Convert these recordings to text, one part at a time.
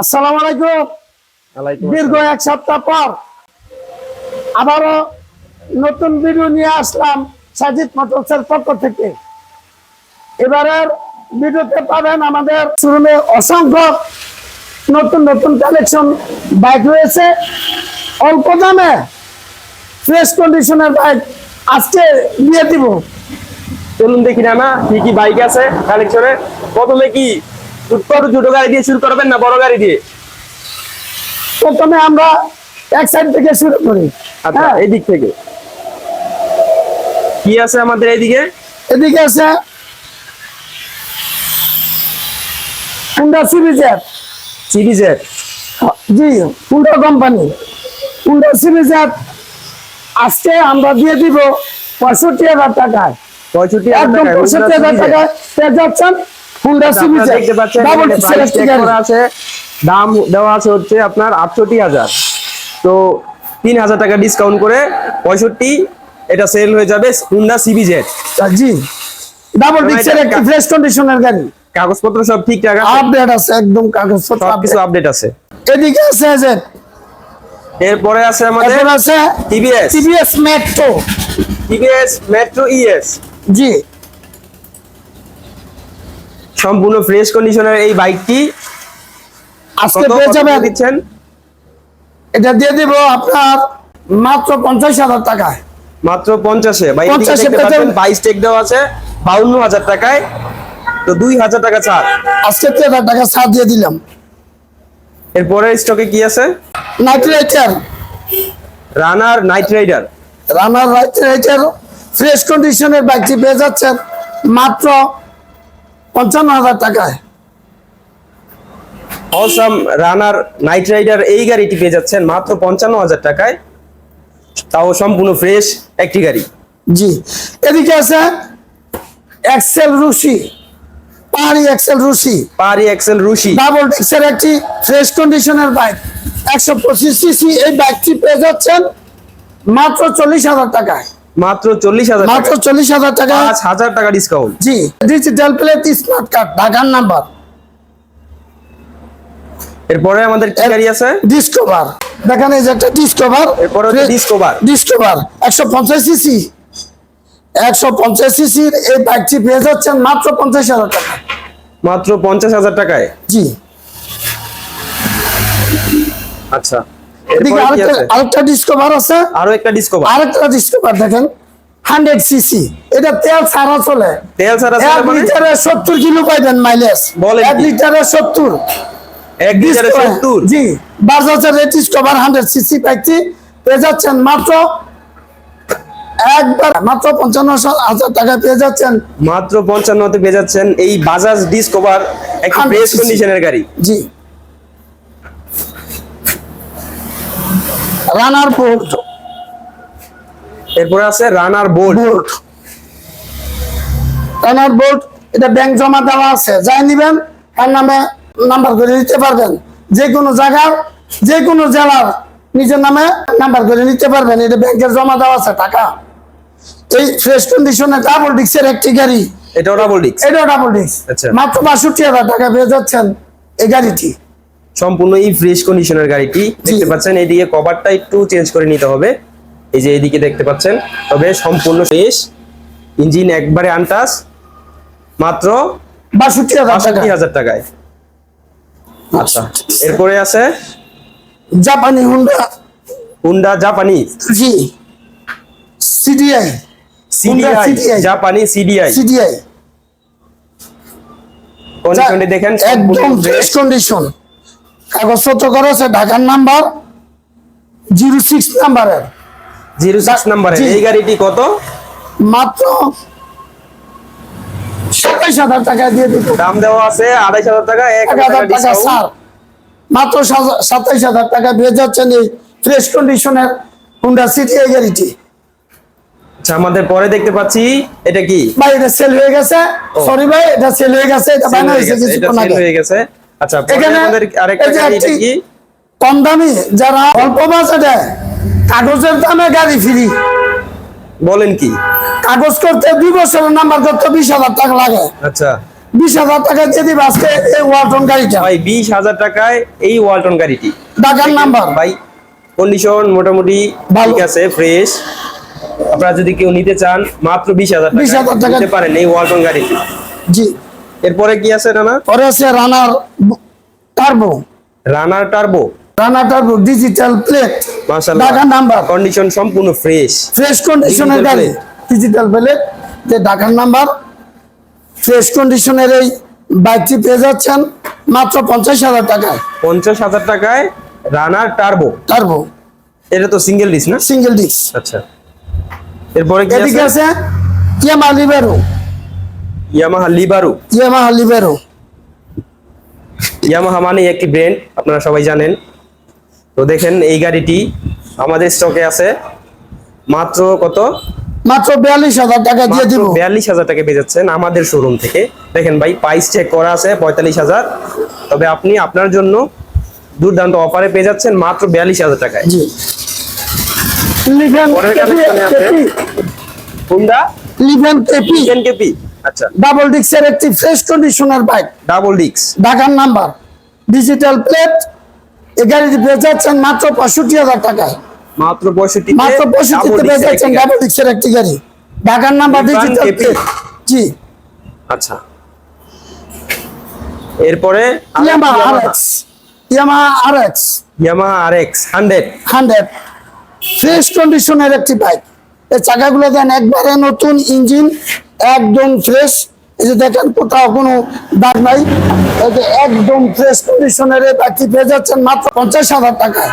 আসসালামু আলাইকুম। দীর্ঘ এক সপ্তাহ পর আবারও নতুন ভিডিও নিয়ে আসলাম সাজিদ মোটরসের পক্ষ থেকে। এবারের ভিডিওতে পাবেন আমাদের শোরুমে অসংখ্য নতুন নতুন কালেকশন বাইক রয়েছে। অল্প দামে ফ্রেশ কন্ডিশনের বাইক আজকে দিয়ে দিব। চলুন দেখি না কি কি বাইক আছে কালেকশনে প্রথমে কি ছোট ছোট গাড়ি দিয়ে শুরু করবেন না বড় গাড়ি দিয়ে? প্রথমে আমরা এক সাইড থেকে শুরু করি। আচ্ছা হ্যাঁ, এই দিক থেকে। কি আছে আমাদের এইদিকে এদিকে আছে হুন্ডা সিরিজের সিরিজের জি হুন্ডা কোম্পানি হুন্ডা সিরিজের আজকে আমরা দিয়ে দিব পঁয়ষট্টি হাজার টাকায়। পঁয়ষট্টি একদম পঁয়ষট্টি হাজার টাকায়। পেয়ে যাচ্ছেন হুন্ডা সিরিজের দেখতে পাচ্ছেন ডাবল এখানে করা আছে। দাম দেওয়া আছে হচ্ছে আপনার আটষট্টি হাজার। তো তিন হাজার টাকা ডিসকাউন্ট করে পঁয়ষট্টি এটা সেল হয়ে যাবে হুন্ডা সিবিজেড জি। ডাবল তো ডিক্সের এটা একটি ফ্রেশ কন্ডিশনের গাড়ি। কাগজপত্র সব ঠিকঠাক আছে? আপডেট আছে একদম কাগজ সবকিছু আপডেট আছে। এদিকে আছে এরপরে আছে আমাদের এরপর আছে TVS TVS metro TVS metro ES জি। সম্পূর্ণ ফ্রেশ কন্ডিশনের এই বাইকটি আজকে পেয়ে যাবেন? দিচ্ছেন? এটা দিয়ে দিব আপনার মাত্র পঞ্চাশ হাজার টাকায়। মাত্র পঞ্চাশে। ভাই 50 দেখতে পাচ্ছেন বাইশ টেক দেওয়া আছে বাউন্ন হাজার টাকায়। তো দুই হাজার টাকা ছাড়। আজকে তিন হাজার টাকা ছাড় দিয়ে দিলাম। এরপরে স্টকে কি আছে? Knight rider runner knight rider runner knight rider fresh কন্ডিশনের বাইকটি পেয়ে যাচ্ছেন। মাত্র পঞ্চান্ন হাজার টাকায়। অসাম রানার নাইট রাইডার এই গাড়িটি পেয়ে যাচ্ছেন মাত্র পঞ্চান্ন হাজার টাকায়। তাও সম্পূর্ণ ফ্রেশ একটি গাড়ি। জি এদিকে আছে এক্সেল রুশি পাহাড়ি এক্সেল রুশি পারি এক্সেল রুশি ডাবল ডিক্সের একটি ফ্রেশ কন্ডিশনের বাইক একশো পঁচিশ সিসি এই বাইকটি পেয়ে যাচ্ছেন মাত্র চল্লিশ হাজার টাকায়। মাত্র চল্লিশ হাজার মাত্র চল্লিশ হাজার টাকা। পাঁচ হাজার টাকা ডিসকাউন্ট জি ডিজিটাল প্লেট স্মার্ট কার্ড ঢাকার নাম্বার এরপরে আমাদের কি গাড়ি আছে? ডিসকভার দেখেন এই যে একটা ডিসকভার এরপরে ডিসকভার ডিসকভার একশো পঞ্চাশ সিসি একশো পঞ্চাশ সিসির এই বাইকটি পেয়ে যাচ্ছেন মাত্র পঞ্চাশ হাজার টাকা। মাত্র টাকায়। জি। আচ্ছা। এদিকে আরেকটা ডিসকভার আছে। আরও একটা ডিসকভার আরেকটা ডিসকভার দেখেন। হান্ড্রেড সিসি এটা তেল ছাড়া চলে। তেল ছাড়া এক মানে? লিটারে সত্তর কিলো পাইবেন মাইলেজ এক লিটারে সত্তর। এক লিটারে সত্তর। জি। বাজাজের রেট ডিসকভার হান্ড্রেড সিসি বাইকটি পেয়ে যাচ্ছেন মাত্র একবার মাত্র পঞ্চান্ন হাজার টাকা পেয়ে যাচ্ছেন। মাত্র পঞ্চান্নতে পেয়ে যাচ্ছেন এই বাজাজ ডিসকভার একটা 100 ফ্রেশ cc কন্ডিশনের গাড়ি। জি। Runner bolt. এরপরে আছে রানার বোল্ট। রানার বোল্ট এটা ব্যাংক জমা দেওয়া আছে। যাই নিবেন তার নামে নাম্বার করে নিতে পারবেন। যে কোনো জায়গার যে কোনো জেলার নিজের নামে নাম্বার করে নিতে পারবেন। এটা ব্যাংকের জমা দেওয়া আছে টাকা। এই ফ্রেশ কন্ডিশনে ডাবল ডিক্সের একটি গাড়ি। এটাও ডাবল ডিস্ক এটাও ডাবল ডিক্স আচ্ছা। মাত্র বাষট্টি হাজার টাকা পেয়ে যাচ্ছেন এই গাড়িটি। সম্পূর্ণ এই ফ্রেশ কন্ডিশনের গাড়িটি দেখতে পাচ্ছেন এদিকে কভারটা একটু চেঞ্জ করে নিতে হবে। এই যে এইদিকে দেখতে পাচ্ছেন তবে সম্পূর্ণ ফ্রেশ ইঞ্জিন একবারে আনটাস মাত্র বাষট্টি হাজার টাকায়। আচ্ছা এরপরে আছে? জাপানি হুন্ডা হুন্ডা জাপানি জি। সিডিআই সিডিআই জাপানি সিডিআই সিডিআই কন্ডিশনে দেখেন একদম ফ্রেশ কন্ডিশন কাগজপত্র করা আছে ঢাকার নাম্বার জিরো সিক্স নাম্বারের। জিরো সিক্স এই গাড়িটি কত? মাত্র সাতাইশ হাজার টাকা দিয়ে দাম দেওয়া আছে আড়াইশ হাজার টাকা এক হাজার টাকা ছাড় মাত্র সাতাইশ হাজার টাকা দিয়ে যাচ্ছেন এই ফ্রেশ কন্ডিশনের হুন্ডা সিটিআই গাড়িটি। আচ্ছা আমাদের পরে দেখতে পাচ্ছি এটা কি? ভাই এটা সেল হয়ে গেছে। সরি ভাই এটা সেল হয়ে গেছে এটা বানা হয়েছে কিছুক্ষণ আগে। হয়ে গেছে। আচ্ছা এখানে আরেকটা কি কম দামি যারা অল্প বাজেটে কাগজের দামে গাড়ি ফ্রি। বলেন কি? কাগজ করতে দুই বছরের নাম্বার করতে বিশ হাজার টাকা লাগে। আচ্ছা। বিশ হাজার টাকা দিয়ে দিবে আজকে এই ওয়ালটন গাড়িটা? ভাই বিশ হাজার টাকায় এই ওয়ালটন গাড়িটি। ঢাকার নাম্বার ভাই কন্ডিশন মোটামুটি। ঠিক আছে ফ্রেশ আপনারা যদি কেউ নিতে চান মাত্র বিশ হাজার 20,000 টাকা টাকা। নিতে পারেন এই ওয়ালটন গাড়িটি। জি। এরপরে কি আছে নানা পরে আছে runner turbo runner turbo runner turbo digital plate মাশাআল্লাহ। ঢাকার নাম্বার কন্ডিশন সম্পূর্ণ ফ্রেশ ফ্রেশ কন্ডিশনের গাড়ি। ডিজিটাল প্লেট যে ঢাকার নাম্বার ফ্রেশ কন্ডিশনের এই বাইকটি পেয়ে যাচ্ছেন মাত্র পঞ্চাশ হাজার টাকায়। পঞ্চাশ হাজার টাকায় রানার টার্বো টার্বো এটা তো সিঙ্গেল ডিস না? সিঙ্গেল ডিস্ক আচ্ছা। এরপরে কি আছে? আছে Yamaha Libero Yamaha Libero Yamaha Libero Yamaha মানে একটি ব্র্যান্ড আপনারা সবাই জানেন। তো দেখেন এই গাড়িটি আমাদের স্টকে আছে। মাত্র কত? মাত্র বিয়াল্লিশ হাজার টাকা দিয়ে দিব। বিয়াল্লিশ হাজার টাকা পেয়ে আমাদের শোরুম থেকে। দেখেন ভাই প্রাইস চেক করা আছে পঁয়তাল্লিশ হাজার। তবে আপনি আপনার জন্য দুর্দান্ত অফারে পেয়ে যাচ্ছেন মাত্র বিয়াল্লিশ হাজার টাকায়। হুন্ডা লিভেন কেপি আচ্ছা। ডাবল ডিক্সের একটি ফ্রেশ কন্ডিশনের বাইক ডাবল ডিক্স ঢাকার নাম্বার ডিজিটাল প্লেট এই গাড়িটি মাত্র পঁয়ষট্টি হাজার টাকায়। মাত্র পঁয়ষট্টি মাত্র পঁয়ষট্টিতে ডাবল ডিক্সের একটি গাড়ি। ঢাকার নাম্বার ডিজিটাল প্লেট জি। আচ্ছা। এরপরে Yamaha R X Yamaha R X Yamaha R X hundred hundred fresh কন্ডিশনের একটি বাইক এই চাকাগুলো দেন একবারে নতুন ইঞ্জিন একদম ফ্রেশ এই যে দেখেন কোথাও কোনো দাগ নাই। এই যে একদম ফ্রেশ কন্ডিশনের এই বাইকটি পেয়ে যাচ্ছেন মাত্র পঞ্চাশ হাজার টাকায়।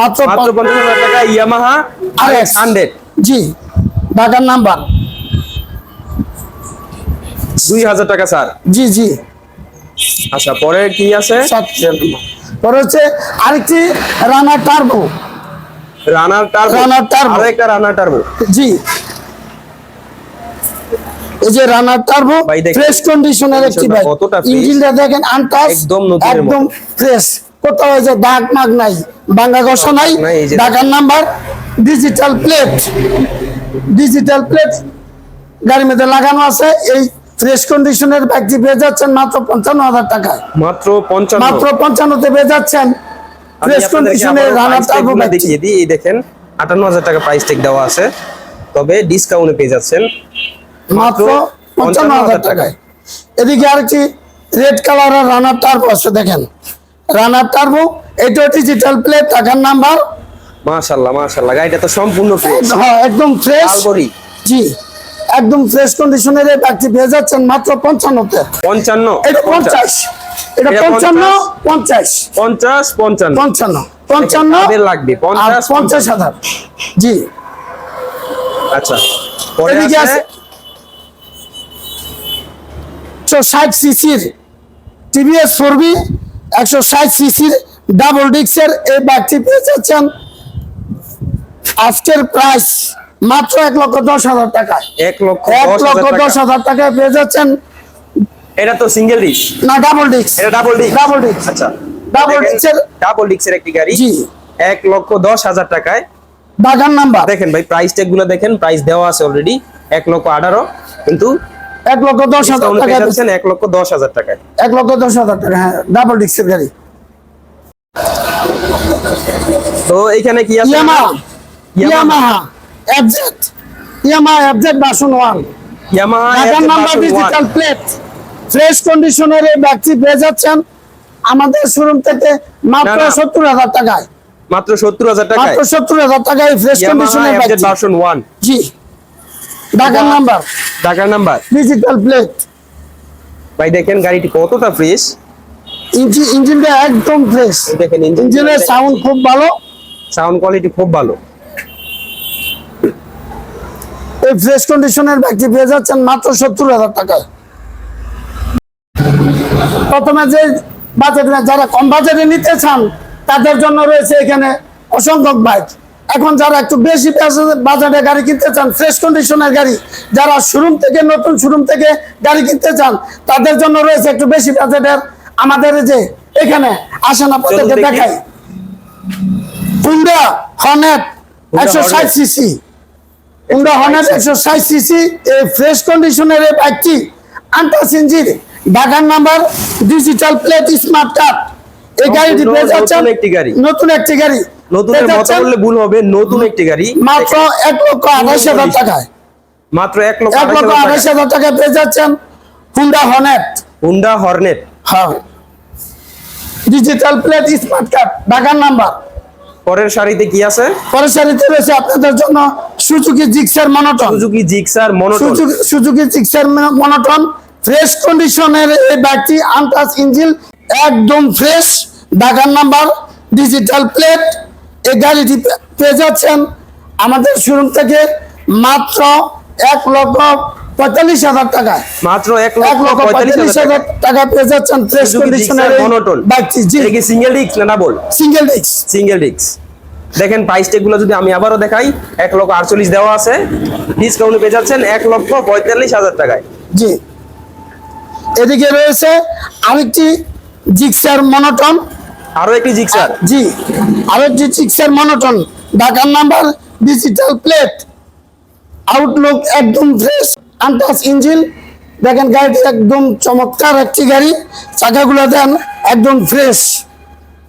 মাত্র পঞ্চাশ হাজার টাকা ইয়ামাহা আর এক্স হান্ড্রেড জি ঢাকার নাম্বার। দুই হাজার টাকা স্যার। জি জি। আচ্ছা পরে কি আছে? পরে হচ্ছে আরেকটি runner turbo runner turbo Runner Turbo। আর একটা রানার টার্বো জি। এই যে রানার টার্বো ফ্রেশ কন্ডিশনের একটি বাইক ইঞ্জিনটা দেখেন আনটাচ একদম নতুনের মতো। একদম ফ্রেশ কোথাও যে দাগ মাগ নাই ঘষা নাই নাই, ঢাকার number digital plate digital plate গাড়ির মধ্যে লাগানো আছে। এই ফ্রেশ কন্ডিশনের বাইকটি পেয়ে যাচ্ছেন মাত্র পঞ্চান্ন হাজার টাকায়। মাত্র পঞ্চান্ন। মাত্র পঞ্চান্নতে পেয়ে যাচ্ছেন। কন্ডিশনের আবারও রানার টার্বো গুলো দেখিয়ে দিই। এই দেখেন আটান্ন হাজার টাকা প্রাইস টেক দেওয়া আছে। তবে ডিসকাউন্টে পেয়ে যাচ্ছেন মাত্র পঞ্চান্ন হাজার টাকায়। এদিকে আরেকটি রেড কালারের রানার টার্বো আছে দেখেন। রানার টার্বো এটা ডিজিটাল প্লেট টাকার নাম্বার মাশাল্লাহ মাশাল্লাহ গাড়িটা তো সম্পূর্ণ ফ্রেশ হ্যাঁ একদম ফ্রেশ আলবরি জি একদম ফ্রেশ কন্ডিশনের এই ব্যাগটি পেয়ে যাচ্ছেন মাত্র পঞ্চান্নতে। পঞ্চান্ন এটা পঞ্চাশ। এটা লাগবে? হাজার। জি। আচ্ছা পরে আছে? সিসির টিভিএস সিসির ডাবল ডিক্সের এই ব্যাগটি পেয়ে যাচ্ছেন আজকের প্রাইস মাত্র এক লক্ষ দশ হাজার টাকায়। এক লক্ষ এক লক্ষ দশ হাজার টাকায় পেয়ে যাচ্ছেন এটা তো সিঙ্গেল ডিস না ডাবল ডিক্স এটা ডাবল ডিস ডাবল ডিক্স আচ্ছা। Double disc এর- ডাবল ডিক্সের একটি গাড়ি। জি। এক লক্ষ দশ হাজার টাকায়। বাগান নাম্বার। দেখেন ভাই প্রাইস ট্যাগগুলো দেখেন প্রাইস দেওয়া আছে অলরেডি এক লক্ষ আঠারো কিন্তু এক লক্ষ দশ হাজার টাকা যাচ্ছেন এক লক্ষ দশ হাজার টাকায়। এক লক্ষ দশ হাজার টাকা হ্যাঁ ডাবল ডিক্সের গাড়ি। তো এখানে কি আছে? Yamaha. Yamaha. FZ Yamaha FZ version one Yamaha ঢাকার নাম্বার ডিজিটাল প্লেট ফ্রেশ কন্ডিশনের এই ব্যাগটি পেয়ে যাচ্ছেন আমাদের শোরুম থেকে মাত্র। সত্তর হাজার টাকায়। মাত্র সত্তর হাজার টাকায়? মাত্র সত্তর হাজার টাকায় ফ্রেশ কন্ডিশনের ভার্সন ওয়ান জি। ঢাকার নাম্বার। ঢাকার নাম্বার। ডিজিটাল প্লেট ভাই দেখেন গাড়িটি কতটা ফ্রেশ ইঞ্জিন ইঞ্জিনটা একদম ফ্রেশ দেখেন ইঞ্জিনের সাউন্ড খুব ভালো। সাউন্ড কোয়ালিটি খুব ভালো। এই ফ্রেশ কন্ডিশনের ব্যাগটি পেয়ে যাচ্ছেন মাত্র সত্তর হাজার টাকায়। প্রথমে যে বাজেট যারা কম বাজেটে নিতে চান তাদের জন্য রয়েছে এখানে অসংখ্য বাইক এখন যারা একটু বেশি বাজারে গাড়ি কিনতে চান ফ্রেশ কন্ডিশনের গাড়ি যারা শোরুম থেকে নতুন শোরুম থেকে গাড়ি কিনতে চান তাদের জন্য রয়েছে একটু বেশি বাজেটের আমাদের যে এখানে আসেন আপনাদেরকে দেখি। দেখাই হুন্ডা হনেট একশো ষাট। সিসি হুন্ডা হর্নেট একশো ষাট সিসি এই ফ্রেশ কন্ডিশনের এই বাইকটি আন্টাস ইঞ্জিন ঢাকার number digital plate smart card এই গাড়িটি পেয়ে যাচ্ছেন নতুন একটি গাড়ি। নতুন একটি গাড়ি। নতুনের মতো বললে ভুল হবে নতুন একটি গাড়ি। মাত্র এক লক্ষ আঠাশ হাজার টাকায়। মাত্র এক লক্ষ এক লক্ষ আঠাশ হাজার টাকায় পেয়ে যাচ্ছেন হুন্ডা হনেট হুন্ডা হর্নেট হ্যাঁ। ডিজিটাল প্লেট স্মার্ট কার্ড ঢাকার নাম্বার। পরের সারিতে কি আছে? পরের সারিতে রয়েছে আপনাদের জন্য Suzuki Gixxer monotone Suzuki Gixxer monotone Suzuki Gixxer monotone fresh কন্ডিশনের এই বাইকটি আনটাচ ইঞ্জিন একদম ফ্রেশ ঢাকার নাম্বার ডিজিটাল প্লেট এই গাড়িটি পেয়ে যাচ্ছেন আমাদের শোরুম থেকে মাত্র এক লক্ষ পঁয়তাল্লিশ হাজার টাকায়। মাত্র এক লক্ষ পঁয়তাল্লিশ হাজার টাকা। পেয়ে যাচ্ছেন ফ্রেশ কন্ডিশনের মনোটন বাইকটি জি। সিঙ্গেল ডিস্ক না double single disc single disc দেখেন প্রাইসগুলো যদি আমি আবারও দেখাই এক লক্ষ আটচল্লিশ দেওয়া আছে। ডিসকাউন্ট পেয়ে যাচ্ছেন এক লক্ষ পঁয়তাল্লিশ হাজার টাকায়। জি। এদিকে রয়েছে আরেকটি জিক্সার মনোটন। আরও একটি জিক্সার? জি আরেকটি জিক্সার মনোটন। ঢাকার নাম্বার ডিজিটাল প্লেট আউটলুক একদম ফ্রেশ আনটাচ ইঞ্জিন দেখেন গাড়িটি একদম চমৎকার একটি গাড়ি। চাকাগুলো দেন একদম ফ্রেশ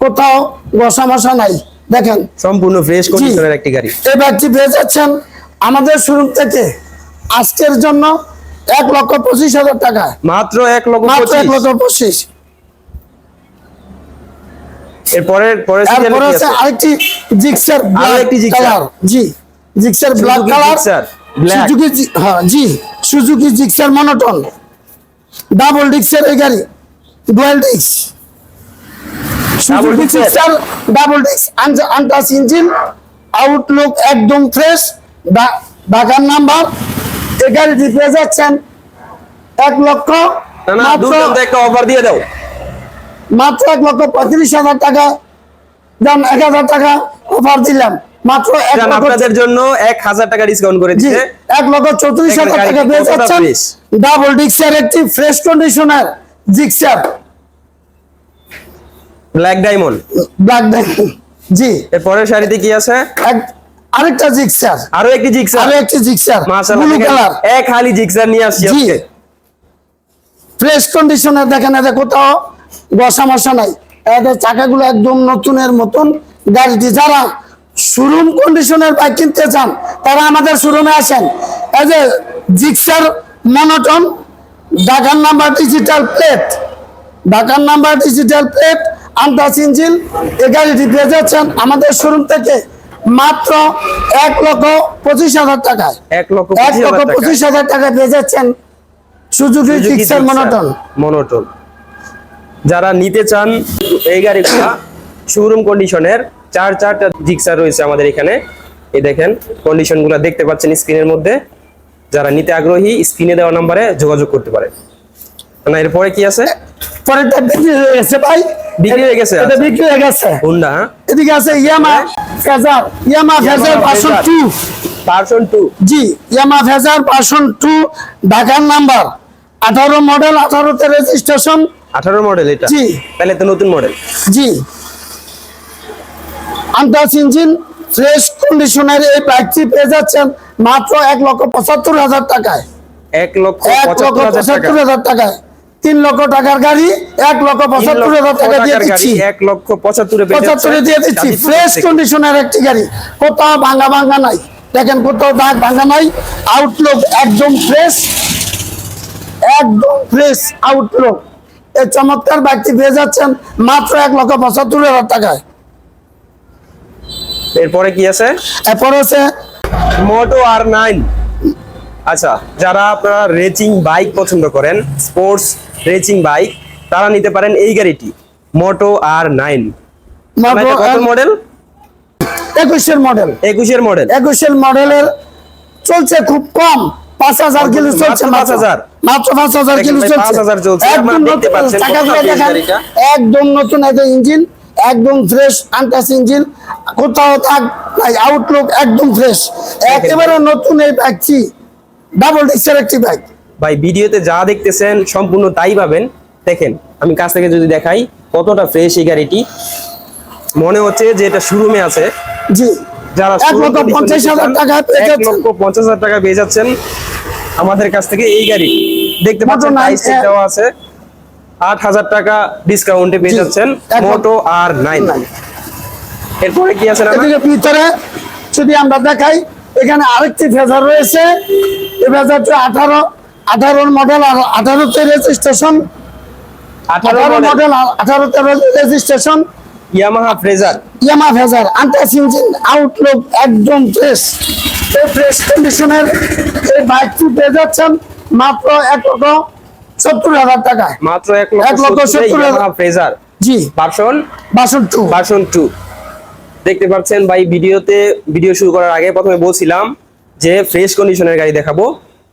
কোথাও বসা মশা নাই। দেখেন। সম্পূর্ণ ফ্রেশ কন্ডিশনের একটি গাড়ি। এই ব্যাগটি পেয়ে যাচ্ছেন? আমাদের শোরুম থেকে আজকের জন্য এক লক্ষ পঁচিশ হাজার টাকা। মাত্র এক লক্ষ মাত্র এক লক্ষ পঁচিশ। এরপরে পরের সিরিয়ালে এরপরে কি আছে আছে? আরেকটি জিক্সার ব্ল্যাক জিক্সার। জি জিক্সার ব্ল্যাক সুজুকি কালার হ্যাঁ জি সুজুকি জিক্সার মনোটন। ডাবল ডিক্সের এই গাড়ি। ডুয়াল ডিক্স। সুজুকি ডিক্সের। জিক্সার ডাবল ডিক্স। Untouched engine. আউটলুক একদম ফ্রেশ। ঢাকার নাম্বার এই গাড়িটি পেয়ে যাচ্ছেন। এক লক্ষ একটা অফার দিয়ে দাও। মাত্র এক লক্ষ পঁয়ত্রিশ হাজার টাকা। দাম এক হাজার টাকা অফার দিলাম। মাত্র আপনাদের জন্য এক হাজার টাকা ডিসকাউন্ট করে দিচ্ছে। এক লক্ষ চৌত্রিশ হাজার টাকা পেয়ে যাচ্ছেন। ডাবল ডিক্সার একটি fresh conditioner Gixxer black diamond black diamond জি। শাড়িতে কি আছে? এক- আরেকটা জিক্সার। আরও একটি জিক্সার। আরও একটি জিক্সার। ব্লু কালার এক হালি জিক্সার নিয়ে আসছি আজকে। ফ্রেশ কন্ডিশনে দেখেন এদের কোথাও বসা মশা নাই। এদের চাকাগুলো একদম নতুনের মতন। গাড়িটি যারা শোরুম কন্ডিশনের বাইক কিনতে চান তারা আমাদের শোরুমে আসেন। এই যে জিক্সার মনোটন ঢাকার নাম্বার ডিজিটাল প্লেট ঢাকার number digital plate untouched engine এই গাড়িটি পেয়ে যাচ্ছেন আমাদের শোরুম থেকে। মাত্র এক লক্ষ পঁচিশ হাজার টাকায়। এক লক্ষ এক লক্ষ পঁচিশ হাজার টাকা পেয়ে যাচ্ছেন সুজুকি জিক্সার মনোটন মনোটন যারা নিতে চান এই গাড়িগুলা শোরুম কন্ডিশনের চার চারটা জিক্সার রয়েছে আমাদের এখানে। এই দেখেন কন্ডিশনগুলো দেখতে পাচ্ছেন স্ক্রিনের মধ্যে। যারা নিতে আগ্রহী স্ক্রিনে দেওয়া নাম্বারে যোগাযোগ করতে পারে। না এরপরে কি আছে? পরেরটা বিক্রি হয়ে গেছে ভাই। বিক্রি হয়ে গেছে এটা বিক্রি হয়ে গেছে। হুন্ডা এদিকে আছে Yamaha Fazer Yamaha Fazer version two. Version two. জি ইয়ামা ফেজার পার্সন টু ঢাকার নাম্বার। আঠারো মডেল আঠারোতে রেজিস্ট্রেশন আঠারো মডেল এটা? জি। তাহলে তো নতুন মডেল। জি। আন্টাস ইঞ্জিন ফ্রেশ কন্ডিশনের এই বাইকটি পেয়ে যাচ্ছেন মাত্র এক লক্ষ পঁচাত্তর হাজার টাকায়। এক লক্ষ পঁচাত্তর হাজার টাকায়। তিন লক্ষ টাকার গাড়ি এক লক্ষ পঁচাত্তর হাজার টাকা দিয়ে দিচ্ছি। এক লক্ষ পঁচাত্তরে পঁচাত্তরে দিয়ে দিচ্ছি। ফ্রেশ কন্ডিশনের একটি গাড়ি। কোথাও ভাঙা ভাঙা নাই। দেখেন কোথাও দাগ ভাঙা নাই। আউটলুক একদম ফ্রেশ একদম ফ্রেশ আউটলুক এই চমৎকার বাইকটি পেয়ে যাচ্ছেন মাত্র এক লক্ষ পঁচাত্তর হাজার টাকায়। এরপরে কি আছে? এরপর আছে মোটো আর নাইন আচ্ছা যারা আপনারা রেচিং বাইক পছন্দ করেন স্পোর্টস রেচিং বাইক তারা নিতে পারেন এই গাড়িটি মোটো আর নাইন কত মডেল একুশের মডেল একুশের মডেল একুশের মডেলের চলছে খুব কম পাঁচ হাজার কিলো চলছে পাঁচ হাজার? মাত্র পাঁচ হাজার কিলো চলছে। 5,000 চলছে। একদম নতুন একটা ইঞ্জিন একদম ফ্রেশ আনটাস ইঞ্জিন কোথাও থাক আউটলুক একদম ফ্রেশ একেবারে নতুন এই বাইকটি ডাবল ডিক্সের একটি বাইক ভাই ভিডিওতে যা দেখতেছেন সম্পূর্ণ তাই পাবেন। দেখেন আমি কাছ থেকে যদি দেখাই কতটা ফ্রেশ এই গাড়িটি। মনে হচ্ছে যে এটা শোরুমে আছে। জি। যারা এক লক্ষ পঞ্চাশ হাজার টাকা এক লক্ষ পঞ্চাশ হাজার টাকা পেয়ে যাচ্ছেন আমাদের কাছ থেকে এই গাড়ি। দেখতে পাচ্ছেন দেওয়া আছে। আট হাজার টাকা ডিসকাউন্টে পেয়ে যাচ্ছেন মোটো আর নাইন এরপরে কি আছে? ভিতরে যদি আমরা দেখাই এখানে আরেকটি ফেজার রয়েছে। এই ফেজারটি আঠারো আঠারোর মডেল আর আঠারোতে রেজিস্ট্রেশন আঠারো মডেল আঠারোতে registration Yamaha Fazer? Yamaha Fazer untouched engine outlook একদম ফ্রেশ এই ফ্রেশ কন্ডিশনের এই বাইকটি পেয়ে যাচ্ছেন মাত্র এক লক্ষ সত্তর হাজার টাকায়। মাত্র এক লক্ষ সত্তর হাজার। ফ্রেজার। জি। Version version two version two দেখতে পাচ্ছেন ভাই ভিডিওতে ভিডিও শুরু করার আগে প্রথমে বলছিলাম যে ফ্রেশ কন্ডিশনের গাড়ি দেখাবো।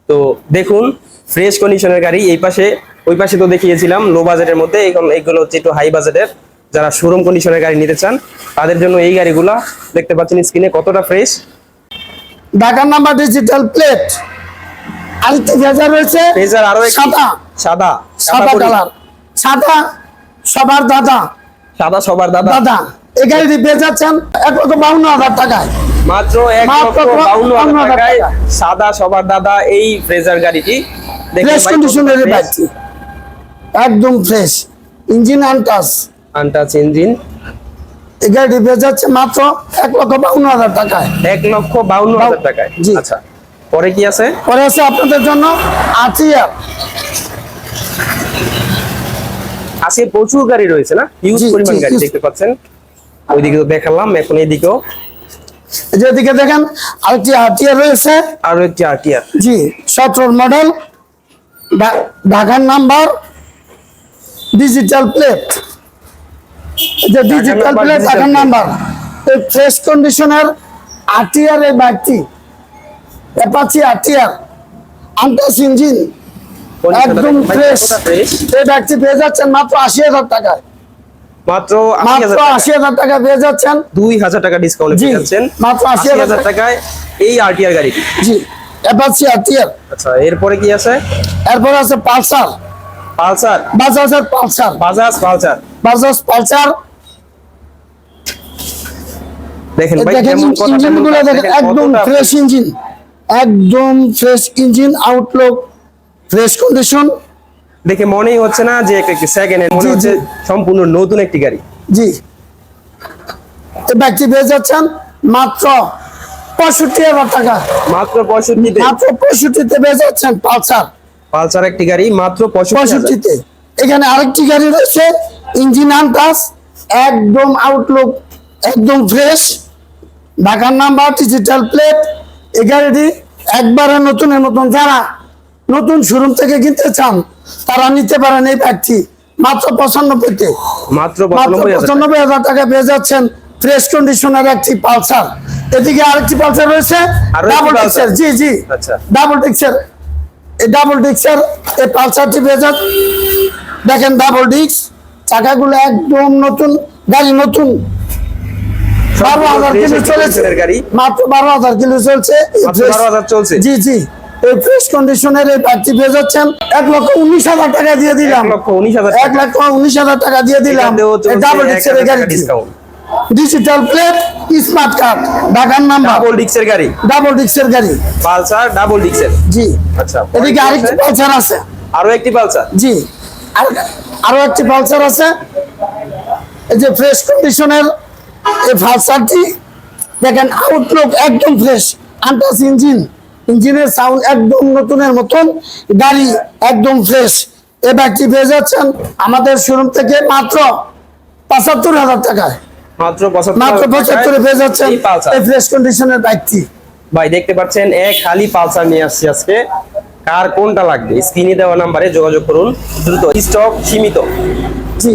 তো দেখুন ফ্রেশ কন্ডিশনের গাড়ি এই পাশে ওই পাশে তো দেখিয়েছিলাম লো বাজেটের মধ্যে এখন এইগুলো হচ্ছে একটু হাই বাজেটের যারা শোরুম কন্ডিশনের গাড়ি নিতে চান তাদের জন্য এই গাড়িগুলা দেখতে পাচ্ছেন স্ক্রিনে কতটা ফ্রেশ ঢাকার নাম্বার ডিজিটাল প্লেট আরেকটি ফেজার রয়েছে ফ্রেজার আরও সাদা। সাদা সাদা কালার সাদা সবার দাদা। সাদা সবার দাদা। দাদা। এই গাড়িটি পেয়ে যাচ্ছেন এক লক্ষ বাউন্ন হাজার টাকায়। মাত্র এক লক্ষ বাউন্ন হাজার টাকায় সাদা সবার দাদা এই ফ্রেজার গাড়িটি ফ্রেশ কন্ডিশনের বাইকটি একদম ফ্রেশ ইঞ্জিন আনটাস ইঞ্জিন এই গাড়িটি মাত্র এক লক্ষ বাউন্ন হাজার টাকায়। এক লক্ষ বাউন্ন হাজার টাকায়। জি। আচ্ছা পরে কি আছে? পরে আছে আপনাদের জন্য আচিয়া আজকে প্রচুর গাড়ি রয়েছে না? হিউজ পরিমাণ গাড়ি দেখতে পাচ্ছেন। ওইদিকে তো দেখালাম এখন এইদিকেও। যেদিকে দেখেন আরেকটি রয়েছে। আরও একটি আরটিআর জি সতেরো মডেল ঢাকার নাম্বার ডিজিটাল প্লেট যে ডিজিটাল প্লেট ঢাকার। নাম্বার এই ফ্রেশ কন্ডিশনের আটিয়ার এই বাইকটি। Apache R T R untouched engine একদম ফ্রেশ ফ্রেশ এই বাইকটি পেয়ে যাচ্ছেন মাত্র আশি হাজার টাকায়। মাত্র আশি মাত্র হাজার টাকা আশি পেয়ে যাচ্ছেন? দুই হাজার টাকা ডিসকাউন্ট জি, পেয়ে যাচ্ছেন। মাত্র 80,000 টাকায় এই আরটিআর গাড়িটি জি অ্যাপাচি আটিয়ার আচ্ছা এরপরে কি আছে? এরপর আছে Pulsar. Pulsar. বাজাজের Pulsar. Bajaj Pulsar. Bajaj Pulsar. দেখেন ভাই দেখেন যেমন কথা ইঞ্জিন তেমনগুলো কাজ। দেখেন দেখেন একদম ফ্রেশ ইঞ্জিন একদম fresh engine outlook fresh condition দেখে মনেই হচ্ছে না যে সেকেন্ড হ্যান্ড মনে হচ্ছে সম্পূর্ণ নতুন একটি গাড়ি। জি। এই ব্যাগটি পেয়ে যাচ্ছেন মাত্র পঁয়ষট্টি হাজার টাকা। মাত্র পঁয়ষট্টিতে। মাত্র পঁয়ষট্টিতে পেয়ে যাচ্ছেন পালসার। পালসার একটি গাড়ি মাত্র পঁয়ষট্টিতে। এখানে আরেকটি গাড়ি রয়েছে ইঞ্জিন আনটাস একদম আউটলুক একদম ফ্রেশ ঢাকার নাম্বার ডিজিটাল প্লেট এই গাড়িটি একবারে নতুনের মতন যারা নতুন শোরুম থেকে কিনতে চান তারা নিতে পারেন এই ব্যাগটি মাত্র পঁচানব্বইতে মাত্র মাত্র পঁচানব্বই হাজার টাকা। পেয়ে যাচ্ছেন ফ্রেশ কন্ডিশনের একটি পালসার। এদিকে আরেকটি পালসার রয়েছে ডাবল? ডিক্সের জি জি। আচ্ছা। ডাবল ডিক্সের এই ডাবল ডিক্সের এই পালসারটি পেয়ে যান দেখেন ডাবল ডিক্স চাকাগুলো একদম নতুন গাড়ি নতুন। বারো হাজার কিলো চলেছে। গাড়ি। মাত্র বারো হাজার কিলো চলছে। এই মাত্র fresh- 12,000 চলছে? জি জি। এই ফ্রেশ কন্ডিশনের এই বাইকটি পেয়ে যাচ্ছেন। এক লক্ষ উনিশ হাজার টাকা দিয়ে দিলাম। এক লক্ষ উনিশ হাজার টাকা। দিয়ে দিলাম। ডাবল গাড়ি discount digital plate smart card ঢাকার নাম্বার ডাবল ডিক্সের গাড়ি? ডাবল ডিক্সের গাড়ি। পালসার ডাবল ডিক্সের জি। আচ্ছা এদিকে আরেকটি আছে? পালসার আছে। আরও একটি পালসার? জি। আর আরও একটি পালসার আছে। এই যে ফ্রেশ কন্ডিশনের এই পালসারটি দেখেন আউটলুক একদম ফ্রেশ আন্টাস ইঞ্জিন ইঞ্জিনের সাউন্ড একদম নতুনের মতন গাড়ি একদম ফ্রেশ এই ব্যাগটি পেয়ে যাচ্ছেন আমাদের শোরুম থেকে মাত্র পঁচাত্তর হাজার টাকায়। মাত্র পঁচাত্তর মাত্র হাজার পঁচাত্তরে পেয়ে যাচ্ছেন এই ফ্রেশ কন্ডিশনের বাইকটি ভাই দেখতে পাচ্ছেন এক খালি পালসার নিয়ে আসছি আজকে। কার কোনটা লাগবে? স্ক্রিনে দেওয়া নাম্বারে যোগাযোগ করুন। দ্রুত স্টক সীমিত। জি।